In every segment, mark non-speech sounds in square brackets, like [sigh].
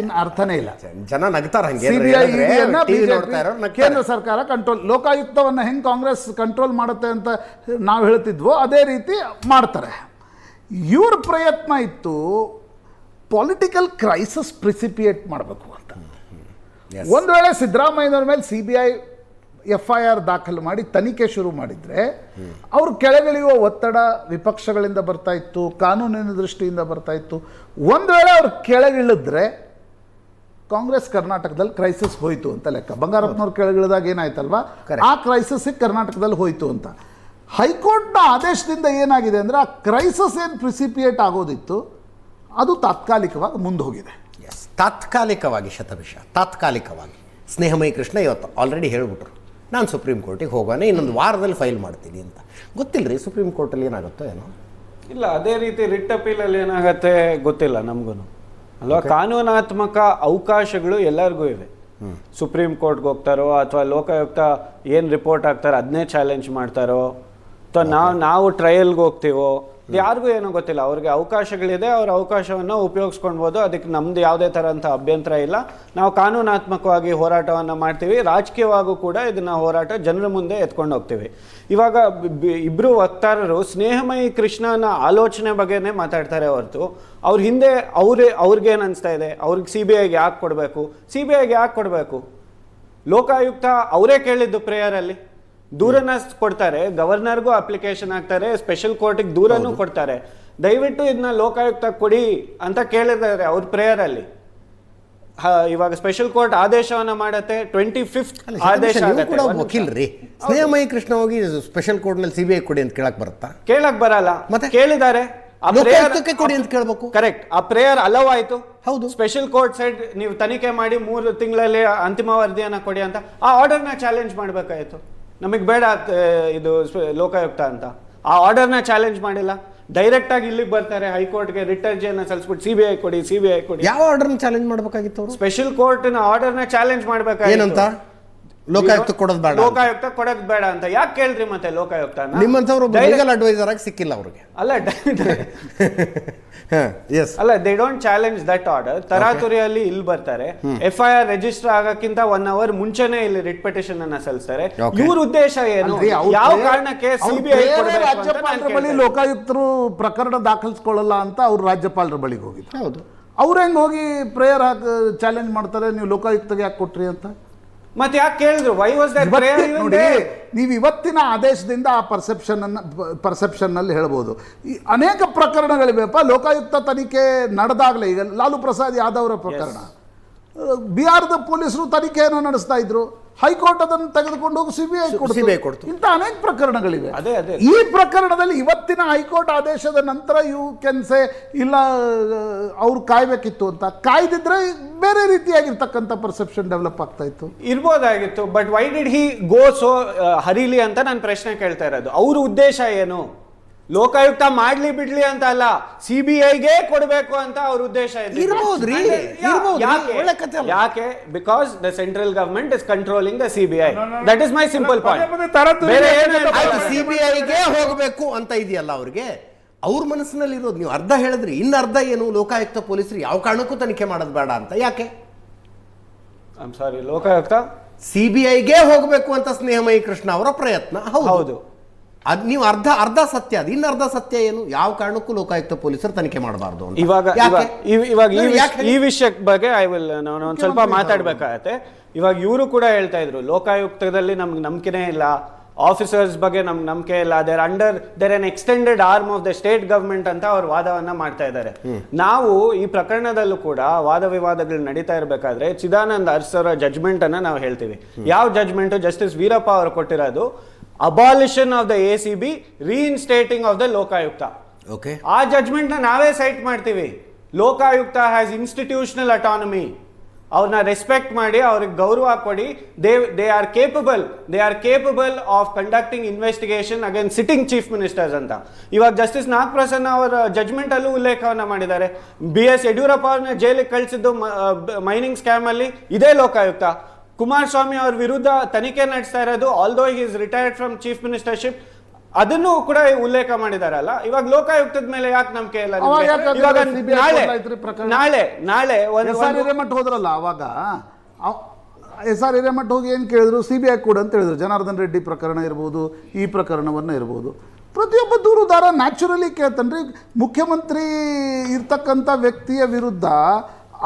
ಇನ್ ಅರ್ಥನೇ ಇಲ್ಲ. ಜನ ನಗ್ತಾರ ಕೇಂದ್ರ ಸರ್ಕಾರ ಕಂಟ್ರೋಲ್ ಲೋಕಾಯುಕ್ತವನ್ನ ಹೆಂಗ್ ಕಾಂಗ್ರೆಸ್ ಕಂಟ್ರೋಲ್ ಮಾಡುತ್ತೆ ಅಂತ ನಾವು ಹೇಳ್ತಿದ್ವೋ ಅದೇ ರೀತಿ ಮಾಡ್ತಾರೆ. ಇವ್ರ ಪ್ರಯತ್ನ ಇತ್ತು ಪೊಲಿಟಿಕಲ್ ಕ್ರೈಸಿಸ್ ಪ್ರಿಸಿಪಿಯೇಟ್ ಮಾಡಬೇಕು ಅಂತ. ಒಂದು ವೇಳೆ ಸಿದ್ದರಾಮಯ್ಯನವ್ರ ಮೇಲೆ C B I F I R ದಾಖಲು ಮಾಡಿ ತನಿಖೆ ಶುರು ಮಾಡಿದ್ರೆ ಅವ್ರು ಕೆಳಗಿಳಿಯುವ ಒತ್ತಡ ವಿಪಕ್ಷಗಳಿಂದ ಬರ್ತಾ ಇತ್ತು ಕಾನೂನಿನ ದೃಷ್ಟಿಯಿಂದ ಬರ್ತಾ ಇತ್ತು. ಒಂದು ವೇಳೆ ಅವ್ರು ಕೆಳಗಿಳಿದ್ರೆ ಕಾಂಗ್ರೆಸ್ ಕರ್ನಾಟಕದಲ್ಲಿ ಕ್ರೈಸಿಸ್ ಹೋಯಿತು ಅಂತ ಲೆಕ್ಕ. ಬಂಗಾರಪ್ಪನವ್ರು ಕೆಳಗಿಳಿದಾಗ ಏನಾಯ್ತಲ್ವಾ. ಆ ಕ್ರೈಸಿಸ್ ಕರ್ನಾಟಕದಲ್ಲಿ ಹೋಯಿತು ಅಂತ. ಹೈಕೋರ್ಟ್ನ ಆದೇಶದಿಂದ ಏನಾಗಿದೆ ಅಂದ್ರೆ ಆ ಕ್ರೈಸಿಸ್ ಏನು ಪ್ರಿಸಿಪಿಯೇಟ್ ಆಗೋದಿತ್ತು ಅದು ತಾತ್ಕಾಲಿಕವಾಗಿ ಮುಂದೆ ಹೋಗಿದೆ ಎಸ್ ತಾತ್ಕಾಲಿಕವಾಗಿ ಶತಭಿಷ ತಾತ್ಕಾಲಿಕವಾಗಿ. ಸ್ನೇಹಮಯಿ ಕೃಷ್ಣ ಇವತ್ತು ಆಲ್ರೆಡಿ ಹೇಳಿಬಿಟ್ರು. ನಾನು ಸುಪ್ರೀಂ ಕೋರ್ಟಿಗೆ ಹೋಗೋಣ ಇನ್ನೊಂದು ವಾರದಲ್ಲಿ ಫೈಲ್ ಮಾಡ್ತೀನಿ ಅಂತ. ಗೊತ್ತಿಲ್ಲ ರೀ ಸುಪ್ರೀಂ ಕೋರ್ಟಲ್ಲಿ ಏನಾಗುತ್ತೋ ಏನೋ? ಇಲ್ಲ ಅದೇ ರೀತಿ ರಿಟ್ ಅಪೀಲಲ್ಲಿ ಏನಾಗುತ್ತೆ ಗೊತ್ತಿಲ್ಲ ನಮಗೂ ಅಲ್ವಾ? ಕಾನೂನಾತ್ಮಕ ಅವಕಾಶಗಳು ಎಲ್ಲರಿಗೂ ಇವೆ. ಸುಪ್ರೀಂ ಕೋರ್ಟ್ಗೆ ಹೋಗ್ತಾರೋ ಅಥವಾ ಲೋಕಾಯುಕ್ತ ಏನು ರಿಪೋರ್ಟ್ ಆಗ್ತಾರೋ ಅದನ್ನೇ ಚಾಲೆಂಜ್ ಮಾಡ್ತಾರೋ. ಅಥವಾ ನಾವು ನಾವು ಟ್ರಯಲ್ಗೆ ಹೋಗ್ತೀವೋ ಯಾರಿಗೂ ಏನೂ ಗೊತ್ತಿಲ್ಲ. ಅವ್ರಿಗೆ ಅವಕಾಶಗಳಿದೆ, ಅವ್ರ ಅವಕಾಶವನ್ನು ಉಪಯೋಗಿಸ್ಕೊಳ್ಬೋದು. ಅದಕ್ಕೆ ನಮ್ದು ಯಾವುದೇ ಥರಂಥ ಅಭ್ಯಂತರ ಇಲ್ಲ. ನಾವು ಕಾನೂನಾತ್ಮಕವಾಗಿ ಹೋರಾಟವನ್ನು ಮಾಡ್ತೀವಿ. ರಾಜಕೀಯವಾಗೂ ಕೂಡ ಇದನ್ನು ಹೋರಾಟ ಜನರ ಮುಂದೆ ಎತ್ಕೊಂಡು ಹೋಗ್ತೀವಿ. ಇವಾಗ ಇಬ್ರು ವಕ್ತಾರರು ಸ್ನೇಹಮಯಿ ಕೃಷ್ಣನ ಆಲೋಚನೆ ಬಗ್ಗೆನೇ ಮಾತಾಡ್ತಾರೆ ಹೊರತು. ಅವ್ರ ಹಿಂದೆ ಅವರೇ, ಅವ್ರಿಗೇನು ಅನಿಸ್ತಾ ಇದೆ? ಅವ್ರಿಗೆ ಸಿ ಬಿ ಐಗೆ ಯಾಕೆ ಕೊಡಬೇಕು? ಸಿ ಬಿ ಐಗೆ ಯಾಕೆ ಕೊಡಬೇಕು? ಲೋಕಾಯುಕ್ತ ಅವರೇ ಕೇಳಿದ್ದು ಪ್ರೇಯರಲ್ಲಿ ದೂರನ ಕೊಡ್ತಾರೆ ಗವರ್ನರ್ಗೂ ಅಪ್ಲಿಕೇಶನ್ ಹಾಕ್ತಾರೆ ಸ್ಪೆಷಲ್ ಕೋರ್ಟಿಗೆ ದೂರನೂ ಕೊಡ್ತಾರೆ. ದಯವಿಟ್ಟು ಇದನ್ನ ಲೋಕಾಯುಕ್ತ ಕೊಡಿ ಅಂತ ಕೇಳಿದ್ದಾರೆ ಅವ್ರ ಪ್ರೇಯರ್ ಅಲ್ಲಿ. ಇವಾಗ ಸ್ಪೆಷಲ್ ಕೋರ್ಟ್ ಆದೇಶವನ್ನ ಮಾಡತ್ತೆ ಟ್ವೆಂಟಿ ಫಿಫ್ತ್ ಆದೇಶ ವಕೀಲ್ರಿ. ಸ್ನೇಹಮಯಿ ಕೃಷ್ಣ ಹೋಗಿ ಸ್ಪೆಷಲ್ ಕೋರ್ಟ್ನಲ್ಲಿ ಸಿಬಿಐ ಕೊಡಿ ಅಂತ ಕೇಳಕ್ ಬರುತ್ತಾ? ಕೇಳಕ್ ಬರಲ್ಲ. ಮತ್ತೆ? ಕೇಳಿದ್ದಾರೆ. ಕೊಡಿ ಅಂತ ಕೇಳಬೇಕು. ಕರೆಕ್ಟ್ ಆ ಪ್ರೇಯರ್ ಅಲವ್ ಆಯ್ತು. ಹೌದು. ಸ್ಪೆಷಲ್ ಕೋರ್ಟ್ ಸೈಡ್ ನೀವು ತನಿಖೆ ಮಾಡಿ ಮೂರು ತಿಂಗಳಲ್ಲಿ ಅಂತಿಮ ವರದಿಯನ್ನ ಕೊಡಿ ಅಂತ. ಆ ಆರ್ಡರ್ನ ಚಾಲೆಂಜ್ ಮಾಡ್ಬೇಕಾಯ್ತು. ನಮಗೆ ಬೇಡ ಇದು ಲೋಕಾಯುಕ್ತ ಅಂತ. ಆ ಆರ್ಡರ್ನ ಚಾಲೆಂಜ್ ಮಾಡಿಲ್ಲ. ಡೈರೆಕ್ಟ್ ಆಗಿ ಇಲ್ಲಿಗೆ ಬರ್ತಾರೆ ಹೈಕೋರ್ಟ್ಗೆ ರಿಟ್ ಅರ್ಜಿಯನ್ನ ಸಲ್ಲಿಸ್ಬಿಟ್ಟು ಸಿ ಬಿ ಐ ಕೊಡಿ ಸಿ ಬಿ ಐ ಕೊಡಿ. ಯಾವ ಆರ್ಡರ್ನ ಚಾಲೆಂಜ್ ಮಾಡಬೇಕಾಗಿತ್ತು ಸ್ಪೆಷಲ್ ಕೋರ್ಟ್ನ ಆರ್ಡರ್ನ ಚಾಲೆಂಜ್ ಮಾಡಬೇಕಾಗಿತ್ತು. ಏನಂತ? ಲೋಕಾಯುಕ್ತ ಕೊಡೋದು ಬೇಡ ಲೋಕಾಯುಕ್ತ ಕೊಡೋದ್ ಬೇಡ ಅಂತ ಯಾಕೆ ಕೇಳ್ರಿ ಮತ್ತೆ ಲೋಕಾಯುಕ್ತ? ನಿಮ್ಮಂಥವ್ರು ಲೀಗಲ್ ಅಡ್ವೈಸರ್ ಆಗಿ ಸಿಕ್ಕಿಲ್ಲ ಅವ್ರಿಗೆ. ಅಲ್ಲ ಎಸ್ [laughs] ಅಲ್ಲ they don't challenge that order ತರಾತುರಿಯಲ್ಲಿ ಇಲ್ಲಿ ಬರ್ತಾರೆ. ಎಫ್ ಐ ಆರ್ ರಿಜಿಸ್ಟರ್ ಆಗಕ್ಕಿಂತ ಒನ್ ಅವರ್ ಮುಂಚೆನೆ ಇಲ್ಲಿ ರಿಟ್ ಪಿಟಿಷನ್ ಅನ್ನ ಸಲ್ಲಿಸ್ತಾರೆ. ಇವ್ರ ಉದ್ದೇಶ ಏನು? ಅವ್ರ ಯಾವ ಕಾರಣಕ್ಕೆ ಸಿಬಿಐ ರಾಜ್ಯಪಾಲರ ಬಳಿ ಲೋಕಾಯುಕ್ತರು ಪ್ರಕರಣ ದಾಖಲಿಸ್ಕೊಳ್ಳಲ್ಲ ಅಂತ ಅವ್ರು ರಾಜ್ಯಪಾಲರ ಬಳಿಗೆ ಹೋಗಿದ್ರು. ಹೌದು. ಅವ್ರು ಹೆಂಗ್ ಹೋಗಿ ಪ್ರೇಯರ್ ಹಾಕಿ ಚಾಲೆಂಜ್ ಮಾಡ್ತಾರೆ? ನೀವು ಲೋಕಾಯುಕ್ತಗೆ ಯಾಕೆ ಕೊಟ್ರಿ ಅಂತ? ಮತ್ತೆ ಯಾಕೆ ಕೇಳಿದ್ರು? ವೈ ವಾಸ್ ನೋಡಿ ನೀವು ಇವತ್ತಿನ ಆದೇಶದಿಂದ ಆ ಪರ್ಸೆಪ್ಷನ್ ಅನ್ನ ಪರ್ಸೆಪ್ಷನ್ನಲ್ಲಿ ಹೇಳ್ಬೋದು. ಈ ಅನೇಕ ಪ್ರಕರಣಗಳಿವೆಪ್ಪ ಲೋಕಾಯುಕ್ತ ತನಿಖೆ ನಡೆದಾಗಲೇ ಈಗ ಲಾಲು ಪ್ರಸಾದ್ ಯಾದವ್ರ ಪ್ರಕರಣ. ಬಿಹಾರದ ಪೊಲೀಸರು ತನಿಖೆಯನ್ನು ನಡೆಸ್ತಾ ಇದ್ರು. ಹೈಕೋರ್ಟ್ ಅದನ್ನು ತೆಗೆದುಕೊಂಡು ಹೋಗಿ ಸಿಬಿಐ ಸಿಬಿಐ ಕೊಡ್ತು. ಇಂಥ ಅನೇಕ ಪ್ರಕರಣಗಳಿವೆ. ಅದೇ, ಅದೇ. ಈ ಪ್ರಕರಣದಲ್ಲಿ ಇವತ್ತಿನ ಹೈಕೋರ್ಟ್ ಆದೇಶದ ನಂತರ ಯು ಕೆನ್ ಸೆ ಇಲ್ಲ ಅವ್ರು ಕಾಯ್ಬೇಕಿತ್ತು ಅಂತ. ಕಾಯ್ದಿದ್ರೆ ಬೇರೆ ರೀತಿಯಾಗಿರ್ತಕ್ಕಂಥ ಪರ್ಸೆಪ್ಷನ್ ಡೆವಲಪ್ ಆಗ್ತಾ ಇತ್ತು. ಇರ್ಬೋದಾಗಿತ್ತು but why did he go so ಹರಿಲಿ ಅಂತ ನಾನು ಪ್ರಶ್ನೆ ಕೇಳ್ತಾ ಇರೋದು. ಅವ್ರ ಉದ್ದೇಶ ಏನು? ಲೋಕಾಯುಕ್ತ ಮಾಡ್ಲಿ ಬಿಡ್ಲಿ ಅಂತ ಅಲ್ಲ ಸಿಬಿಐಗೆ ಕೊಡಬೇಕು ಅಂತ ಅವ್ರ ಉದ್ದೇಶ ಇರ್ಬೋದ್ರಿ, ಯಾಕೆ? ಒಳ್ಳೆ ಕಥೆ ಅಲ್ಲ. ಯಾಕೆ because the central government is controlling the CBI that is my simple point ಸಿಬಿಐಗೆ ಬೇರೆ ಹೋಗಬೇಕು ಅಂತ ಇದೆಯಲ್ಲ ಅವ್ರಿಗೆ ಅವ್ರ ಮನಸ್ಸಿನಲ್ಲಿ ಇರೋದು ನೀವು ಅರ್ಧ ಹೇಳಿದ್ರಿ ಇನ್ನ ಅರ್ಧ ಏನು ಲೋಕಾಯುಕ್ತ ಪೊಲೀಸರು ಯಾವ ಕಾರಣಕ್ಕೂ ತನಿಖೆ ಮಾಡೋದು ಬೇಡ ಅಂತ ಯಾಕೆ ಸಾರಿ ಲೋಕಾಯುಕ್ತ ಸಿಬಿಐಗೆ ಹೋಗಬೇಕು ಅಂತ ಸ್ನೇಹಮಯಿ ಕೃಷ್ಣ ಅವರ ಪ್ರಯತ್ನ ಹೌದು ಹೌದು ಅದ್ ನೀವು ಅರ್ಧ ಅರ್ಧ ಸತ್ಯ ಅದು ಇನ್ನು ಅರ್ಧ ಸತ್ಯ ಏನು? ಯಾವ ಕಾರಣಕ್ಕೂ ಲೋಕಾಯುಕ್ತ ಪೊಲೀಸರು ತನಿಖೆ ಮಾಡಬಾರ್ದು ಇವಾಗ ಇವಾಗ- ಇವ್- ಇವಾಗ ಈ ವಿಷಯಕ್ಕೆ ಬಗ್ಗೆ ಐ ವಿಲ್ ನಾನು ಒಂದ್ ಸ್ವಲ್ಪ ಮಾತಾಡ್ಬೇಕಾಗತ್ತೆ. ಇವಾಗ ಇವರು ಕೂಡ ಹೇಳ್ತಾ ಇದ್ರು ಲೋಕಾಯುಕ್ತದಲ್ಲಿ ನಮ್ಗೆ ನಂಬಿಕೆನೇ ಇಲ್ಲ. ಆಫೀಸರ್ಸ್ ಬಗ್ಗೆ ನಮ್ಗೆ ನಂಬಿಕೆ ಇಲ್ಲ. There under there an extended arm of the state government ಅಂತ ಅವ್ರು ವಾದವನ್ನ ಮಾಡ್ತಾ ಇದ್ದಾರೆ. ನಾವು ಈ ಪ್ರಕರಣದಲ್ಲೂ ಕೂಡ ವಾದ ವಿವಾದಗಳು ನಡೀತಾ ಇರಬೇಕಾದ್ರೆ ಚಿದಾನಂದ ಅರ್ಸರ ಜಜ್ಮೆಂಟ್ ಅನ್ನ ನಾವು ಹೇಳ್ತೀವಿ. ಯಾವ ಜಜ್ಮೆಂಟ್ ಜಸ್ಟಿಸ್ ವೀರಪ್ಪ ಅವರು ಕೊಟ್ಟಿರೋದು abolition of the A C B reinstating of the Lokayukta okay ಆ ಜಜ್ಮೆಂಟ್ನ ನಾವೇ ಸೈಟ್ ಮಾಡ್ತೀವಿ. ಲೋಕಾಯುಕ್ತ ಹ್ಯಾಸ್ ಇನ್ಸ್ಟಿಟ್ಯೂಷನಲ್ ಅಟಾನಮಿ ಅವ್ರನ್ನ ರೆಸ್ಪೆಕ್ಟ್ ಮಾಡಿ ಅವ್ರಿಗೆ ಗೌರವ ಕೊಡಿ. They they are capable they are capable of conducting investigation against sitting chief ministers ಅಂತ. ಇವಾಗ ಜಸ್ಟಿಸ್ ನಾಗಪ್ರಸನ್ನ ಅವರ ಜಜ್ಮೆಂಟ್ ಅಲ್ಲೂ ಉಲ್ಲೇಖವನ್ನ ಮಾಡಿದ್ದಾರೆ. ಬಿ ಎಸ್ ಯಡಿಯೂರಪ್ಪ ಅವ್ರನ್ನ ಜೈಲಿಗೆ ಕಳಿಸಿದ್ದು ಮೈನಿಂಗ್ ಸ್ಕ್ಯಾಮ್ ಅಲ್ಲಿ ಇದೇ ಲೋಕಾಯುಕ್ತ ಕುಮಾರಸ್ವಾಮಿ ಅವ್ರ ವಿರುದ್ಧ ತನಿಖೆ ನಡೆಸ್ತಾ ಇರೋದು although is retired from chief ministership ಅದನ್ನು ಕೂಡ ಉಲ್ಲೇಖ ಮಾಡಿದಾರಲ್ಲ ಇವಾಗ ಲೋಕಾಯುಕ್ತದ ಮೇಲೆ ಯಾಕೆ ನಂಬಿಕೆ ಇಲ್ಲ ಇವಾಗ ನಾಳೆ ನಾಳೆ ನಾಳೆ ಹಿರೇಮಠ ಹೋದ್ರಲ್ಲ ಅವಾಗ? ಎಸ್ ಆರ್ ಹಿರೇಮಠ ಹೋಗಿ ಏನು ಕೇಳಿದ್ರು? ಸಿ ಬಿ ಐ ಕೂಡ ಅಂತ ಹೇಳಿದ್ರು. ಜನಾರ್ದನ್ ರೆಡ್ಡಿ ಪ್ರಕರಣ ಇರ್ಬೋದು ಈ ಪ್ರಕರಣವನ್ನು ಇರ್ಬೋದು. ಪ್ರತಿಯೊಬ್ಬ ದೂರುದಾರ ನ್ಯಾಚುರಲಿ ಕೇಳ್ತಾನೆ. ಮುಖ್ಯಮಂತ್ರಿ ಇರ್ತಕ್ಕಂಥ ವ್ಯಕ್ತಿಯ ವಿರುದ್ಧ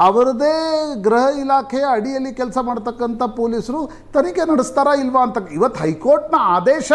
ಅವರದೇ ಗೃಹ ಇಲಾಖೆಯ ಅಡಿಯಲ್ಲಿ ಕೆಲಸ ಮಾಡ್ತಕ್ಕಂಥ ಪೊಲೀಸರು ತನಿಖೆ ನಡೆಸ್ತಾರಾ ಇಲ್ವಾ ಅಂತ ಇವತ್ತು ಹೈಕೋರ್ಟ್ನ ಆದೇಶ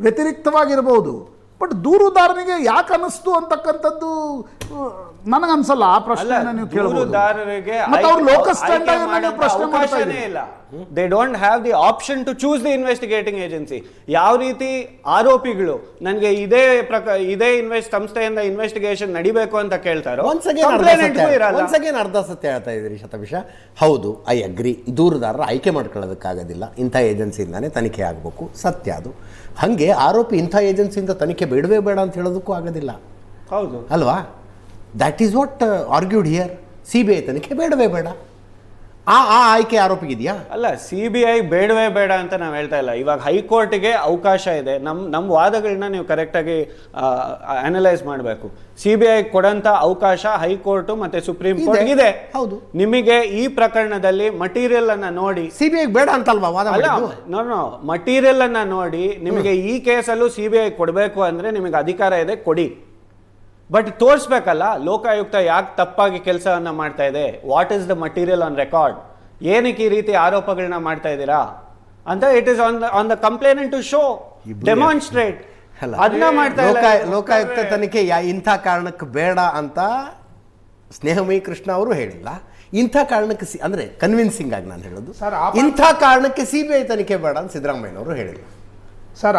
ವ್ಯತಿರಿಕ್ತವಾಗಿರ್ಬೋದು. ಬಟ್ ದೂರುದಾರನಿಗೆ ಯಾಕೆ ಅನ್ನಿಸ್ತು ಅಂತಕ್ಕಂಥದ್ದು ನನಗನ್ಸಲ್ಲ ಆ ಪ್ರಶ್ನೆ ನೀವು ಕೇಳಬಹುದು ದೂರುದಾರರಿಗೆ ಮತ್ತೆ ಅವ್ರು ಆಯ್ಕೆ- ಸ್ಟ್ಯಾಂಡರ್ಡ್ ನೀವು ಪ್ರಶ್ನೆ ಇಲ್ಲ. They don't have the option to choose the investigating agency ಯಾವ ರೀತಿ ಆರೋಪಿಗಳು ನನಗೆ ಇದೇ ಪ್ರಕಾರ ಇದೇ ಇನ್ವೆಸ್ಟ್ ಸಂಸ್ಥೆಯಿಂದ ಇನ್ವೆಸ್ಟಿಗೇಷನ್ ನಡಿಬೇಕು ಅಂತ ಕೇಳ್ತಾರೋ ಒನ್ಸ್ ಅಗೇನ್ ಅರ್ಧ ಸತ್ಯ. ಹೇಳ್ತಾ ಇದ್ದೀರಿ ಶತಭಿಷ. ಹೌದು ಐ ಅಗ್ರಿ ದೂರದಾರರ ಆಯ್ಕೆ ಮಾಡ್ಕೊಳ್ಳೋದಕ್ಕಾಗೋದಿಲ್ಲ. ಇಂಥ ಏಜೆನ್ಸಿಯಿಂದಾನೇ ತನಿಖೆ ಆಗಬೇಕು. ಸತ್ಯ ಅದು. ಹಾಗೆ ಆರೋಪಿ ಇಂಥ ಏಜೆನ್ಸಿಯಿಂದ ತನಿಖೆ ಬೇಡವೇ ಬೇಡ ಅಂತ ಹೇಳೋದಕ್ಕೂ ಆಗೋದಿಲ್ಲ. ಹೌದು. ಅಲ್ವಾ? That is what argued here C B I ತನಿಖೆ ಬೇಡವೇ ಬೇಡ. ಆ ಆ ಆಯ್ಕೆ ಆರೋಪಿಗಿದೆಯಾ? ಅಲ್ಲ ಸಿ ಬಿ ಐ ಬೇಡವೇ ಬೇಡ ಅಂತ ನಾವು ಹೇಳ್ತಾ ಇಲ್ಲ. ಇವಾಗ ಹೈಕೋರ್ಟ್ಗೆ ಅವಕಾಶ ಇದೆ. ನಮ್ಮ ನಮ್ಮ ವಾದಗಳನ್ನ ನೀವು ಕರೆಕ್ಟಾಗಿ ಅನಲೈಸ್ ಮಾಡಬೇಕು. ಸಿ ಬಿ ಐ ಕೊಡಂತ ಅವಕಾಶ ಹೈಕೋರ್ಟ್ ಮತ್ತೆ ಸುಪ್ರೀಂ. ಕೋರ್ಟ್ ಇದೆ. ಹೌದು. ನಿಮಗೆ ಈ ಪ್ರಕರಣದಲ್ಲಿ ಮಟೀರಿಯಲ್ ಅನ್ನ ನೋಡಿ. ಸಿ ಬಿ ಐ ಬೇಡ ಅಂತಲ್ವಾ ವಾದ ನೋ ನೋ ಮಟೀರಿಯಲ್ ಅನ್ನ ನೋಡಿ. ನಿಮಗೆ ಈ ಕೇಸಲ್ಲೂ ಸಿ ಬಿ ಐ ಕೊಡಬೇಕು ಅಂದ್ರೆ ನಿಮಗೆ ಅಧಿಕಾರ ಇದೆ ಕೊಡಿ. ಬಟ್ ತೋರಿಸ್ಬೇಕಲ್ಲ ಲೋಕಾಯುಕ್ತ ಯಾಕೆ ತಪ್ಪಾಗಿ ಕೆಲಸವನ್ನು ಮಾಡ್ತಾ ಇದೆ? What is the material on record ಏನಕ್ಕೆ ಈ ರೀತಿ ಆರೋಪಗಳನ್ನ ಮಾಡ್ತಾ ಇದ್ದೀರಾ? ಅಂತ it is on on the complaint to show demonstrate ಅಲ್ಲ. ಅದನ್ನ ಮಾಡ್ತಾ ಇಲ್ಲ ಲೋಕಾಯುಕ್ತ ತನಿಖೆ ಯಾ ಇಂಥ ಕಾರಣಕ್ಕೆ ಬೇಡ ಅಂತ ಸ್ನೇಹಮಯಿ ಕೃಷ್ಣ ಅವರು ಹೇಳಿಲ್ಲ. ಇಂಥ ಕಾರಣಕ್ಕೆ ಸಿ ಅಂದರೆ ಕನ್ವಿನ್ಸಿಂಗ್ ಆಗಿ ನಾನು ಹೇಳೋದು. ಸರ್, ಇಂಥ ಕಾರಣಕ್ಕೆ ಸಿ ಬಿ ಐ ತನಿಖೆ ಬೇಡ ಅಂತ ಸಿದ್ದರಾಮಯ್ಯನವರು ಹೇಳಿಲ್ಲ. ಸರ್